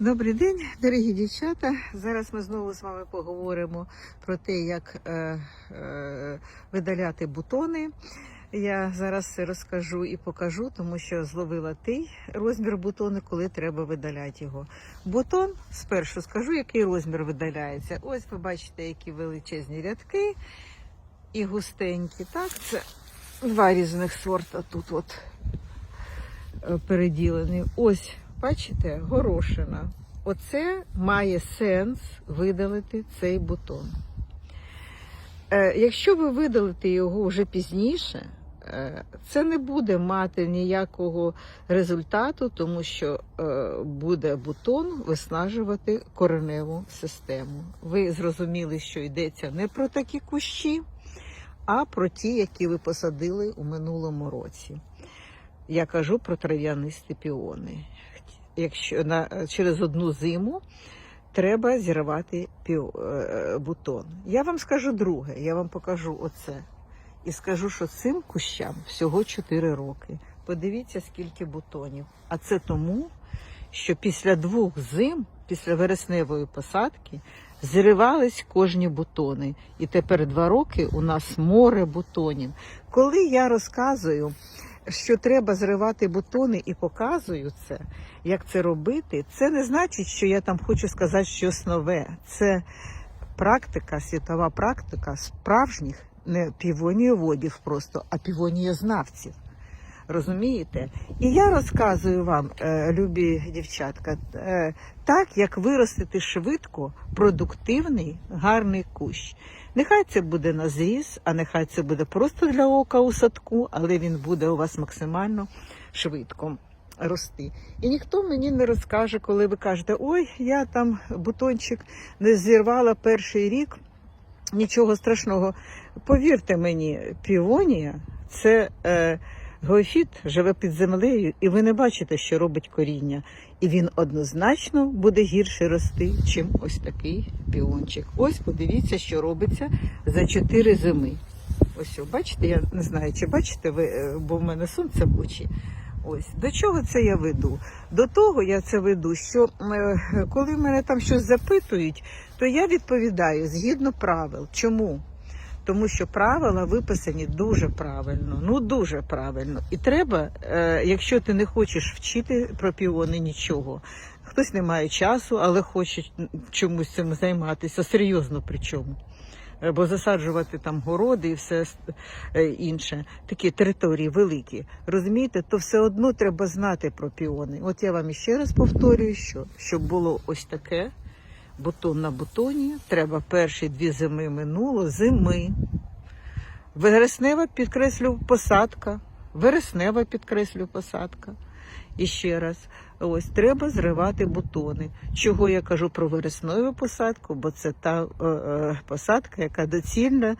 Добрий день, дорогі дівчата. Зараз ми знову з вами поговоримо про те, як е, е, видаляти бутони. Я зараз все розкажу і покажу, тому що зловила той розмір бутону, коли треба видаляти його. Бутон спершу скажу, який розмір видаляється. Ось ви бачите, які величезні рядки і густенькі. Так, це два різних сорта тут от е, переділені. Ось Бачите, горошина. Оце має сенс видалити цей бутон. Е, якщо ви видалите його вже пізніше, е, це не буде мати ніякого результату, тому що е, буде бутон виснажувати кореневу систему. Ви зрозуміли, що йдеться не про такі кущі, а про ті, які ви посадили у минулому році. Я кажу про трав'янисті піони якщо на через одну зиму треба зірвати піо, е, бутон. Я вам скажу друге, я вам покажу оце. І скажу, що цим кущам всього 4 роки. Подивіться, скільки бутонів. А це тому, що після двох зим, після вересневої посадки, зривались кожні бутони. І тепер два роки у нас море бутонів. Коли я розказую, що треба зривати бутони і показую це, як це робити, це не значить, що я там хочу сказати щось нове. Це практика, світова практика справжніх не півонієводів просто, а півонієзнавців. Розумієте? І я розказую вам, е, любі дівчатка, е, так як виростити швидко продуктивний гарний кущ. Нехай це буде на зріз, а нехай це буде просто для ока у садку, але він буде у вас максимально швидко рости. І ніхто мені не розкаже, коли ви кажете, ой, я там бутончик не зірвала перший рік. Нічого страшного. Повірте мені, півонія це. Е, Геофіт живе під землею, і ви не бачите, що робить коріння. І він однозначно буде гірше рости, чим ось такий піончик. Ось подивіться, що робиться за чотири зими. Ось, бачите, я не знаю, чи бачите ви, е, бо в мене сонце в очі. Ось до чого це я веду? До того я це веду, що е, коли мене там щось запитують, то я відповідаю згідно правил. Чому? Тому що правила виписані дуже правильно, ну дуже правильно. І треба, е, якщо ти не хочеш вчити про піони нічого, хтось не має часу, але хоче чомусь цим займатися, серйозно причому. Е, Бо засаджувати там городи і все е, інше, такі території великі, розумієте, то все одно треба знати про піони. От я вам іще раз повторюю, що щоб було ось таке бутон на бутоні. Треба перші дві зими минуло, зими. Вереснева підкреслю посадка. Вереснева підкреслю посадка. І ще раз, ось треба зривати бутони. Чого я кажу про вересневу посадку? Бо це та е, е, посадка, яка доцільна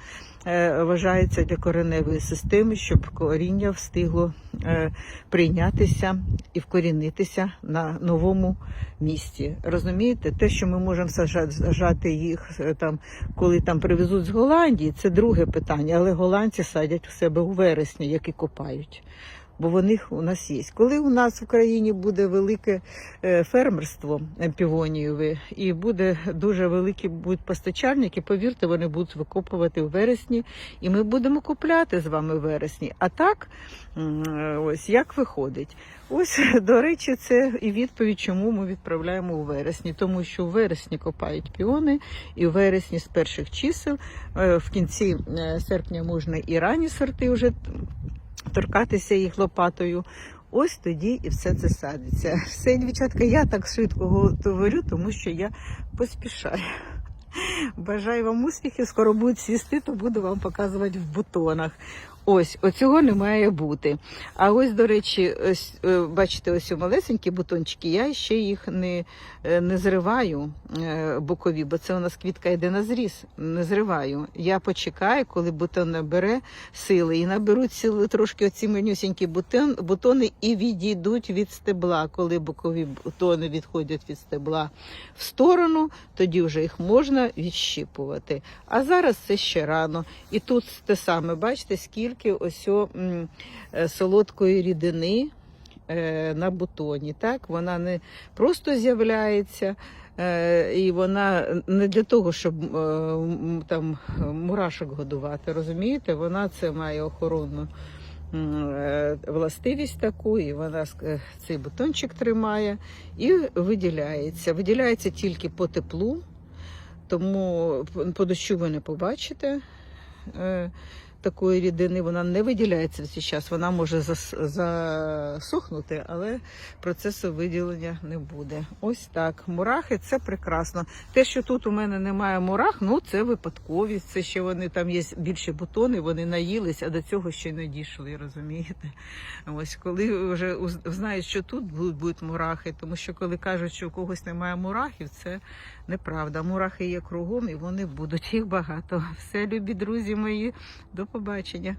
е, вважається для кореневої системи, щоб коріння встигло е, прийнятися і вкорінитися на новому місці. Розумієте, те, що ми можемо сажати, сажати їх е, там, коли там привезуть з Голландії, це друге питання. Але голландці садять у себе у вересні, як і копають бо вони у нас є. Коли у нас в країні буде велике е, фермерство півонієве і буде дуже великі будуть постачальники, повірте, вони будуть викопувати в вересні, і ми будемо купляти з вами в вересні. А так, ось як виходить. Ось, до речі, це і відповідь, чому ми відправляємо у вересні, тому що у вересні копають піони, і у вересні з перших чисел е, в кінці е, серпня можна і ранні сорти вже торкатися їх лопатою. Ось тоді і все це садиться. Все, дівчатка, я так швидко говорю, тому що я поспішаю. Бажаю вам успіхів, скоро будуть сісти, то буду вам показувати в бутонах. Ось, оцього не має бути. А ось, до речі, ось, е, бачите, ось малесенькі бутончики, я ще їх не е, не зриваю е, бокові, бо це у нас квітка йде на зріз. Не зриваю. Я почекаю, коли бутон набере сили, і наберуть трошки оці менюсінькі бутон, бутони і відійдуть від стебла. Коли бокові бутони відходять від стебла в сторону, тоді вже їх можна відщіпувати. А зараз це ще рано. І тут те саме, бачите, скільки скільки ось о, м, солодкої рідини е, на бутоні. Так? Вона не просто з'являється, е, і вона не для того, щоб е, там мурашок годувати. Розумієте? Вона це має охоронну е, властивість таку, і вона е, цей бутончик тримає і виділяється. Виділяється тільки по теплу, тому по дощу ви не побачите. Такої рідини вона не виділяється в цей час. Вона може засохнути, але процесу виділення не буде. Ось так. Мурахи це прекрасно. Те, що тут у мене немає мурах, ну це випадковість. Це ще вони там є більші бутони, вони наїлись, а до цього ще не дійшли, розумієте? Ось коли вже знають, що тут будуть мурахи, тому що коли кажуть, що у когось немає мурахів, це неправда. Мурахи є кругом і вони будуть їх багато. Все, любі друзі мої, до побачення.